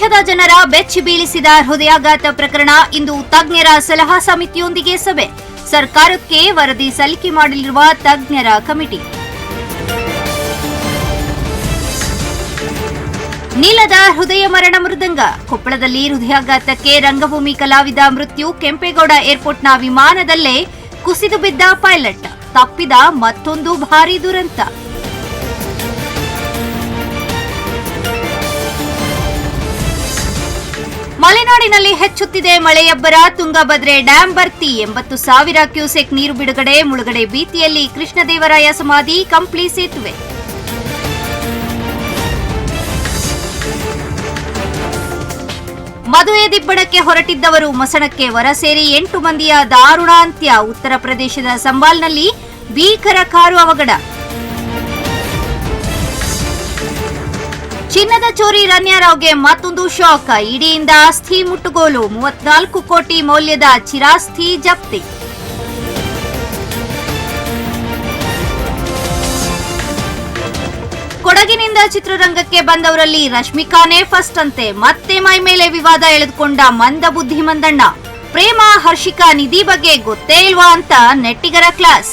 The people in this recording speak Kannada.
ದೇಶದ ಜನರ ಬೆಚ್ಚಿ ಬೀಳಿಸಿದ ಹೃದಯಾಘಾತ ಪ್ರಕರಣ ಇಂದು ತಜ್ಞರ ಸಲಹಾ ಸಮಿತಿಯೊಂದಿಗೆ ಸಭೆ. ಸರ್ಕಾರಕ್ಕೆ ವರದಿ ಸಲ್ಲಿಕೆ ಮಾಡಲಿರುವ ತಜ್ಞರ ಕಮಿಟಿ. ನೀಲದ ಹೃದಯ ಮರಣ ಮೃದಂಗ. ಕೊಪ್ಪಳದಲ್ಲಿ ಹೃದಯಾಘಾತಕ್ಕೆ ರಂಗಭೂಮಿ ಕಲಾವಿದ ಮೃತ್ಯು. ಕೆಂಪೇಗೌಡ ಏರ್ಪೋರ್ಟ್ನ ವಿಮಾನದಲ್ಲೇ ಕುಸಿದು ಬಿದ್ದ ಪೈಲಟ್. ತಪ್ಪಿದ ಮತ್ತೊಂದು ಭಾರೀ ದುರಂತ. ಮಲೆನಾಡಿನಲ್ಲಿ ಹೆಚ್ಚುತ್ತಿದೆ ಮಳೆಯಬ್ಬರ. ತುಂಗಭದ್ರೆ ಡ್ಯಾಂ ಭರ್ತಿ. ಎಂಬತ್ತು ಸಾವಿರ ಕ್ಯೂಸೆಕ್ ನೀರು ಬಿಡುಗಡೆ. ಮುಳುಗಡೆ ಭೀತಿಯಲ್ಲಿ ಕೃಷ್ಣದೇವರಾಯ ಸಮಾಧಿ ಕಂಪ್ಲಿ ಸೇತುವೆ ಮದುವೆ ದಿಬ್ಬಣಕ್ಕೆ ಹೊರಟಿದ್ದವರು ಮಸಣಕ್ಕೆ ಹೊರ ಸೇರಿ ಎಂಟು ಮಂದಿಯ ದಾರುಣಾಂತ್ಯ. ಉತ್ತರ ಪ್ರದೇಶದ ಸಂಬಾಲ್ನಲ್ಲಿ ಭೀಕರ ಕಾರು ಅವಘಡ. ಚಿನ್ನದ ಚೋರಿ ರನ್ಯಾರಾವ್ಗೆ ಮತ್ತೊಂದು ಶಾಕ್. ಇಡಿಯಿಂದ ಆಸ್ತಿ ಮುಟ್ಟುಗೋಲು. ಮೂವತ್ನಾಲ್ಕು ಕೋಟಿ ಮೌಲ್ಯದ ಚಿರಾಸ್ತಿ ಜಪ್ತಿ. ಕೊಡಗಿನಿಂದ ಚಿತ್ರರಂಗಕ್ಕೆ ಬಂದವರಲ್ಲಿ ರಶ್ಮಿಕಾನೇ ಫಸ್ಟ್ ಅಂತೆ. ಮತ್ತೆ ಮೈ ಮೇಲೆ ವಿವಾದ ಎಳೆದುಕೊಂಡ ಮಂದ ಬುದ್ಧಿಮಂದಣ್ಣ. ಪ್ರೇಮ ಹರ್ಷಿಕಾ ನಿಧಿ ಬಗ್ಗೆ ಗೊತ್ತೇ ಇಲ್ವಾ ಅಂತ ನೆಟ್ಟಿಗರ ಕ್ಲಾಸ್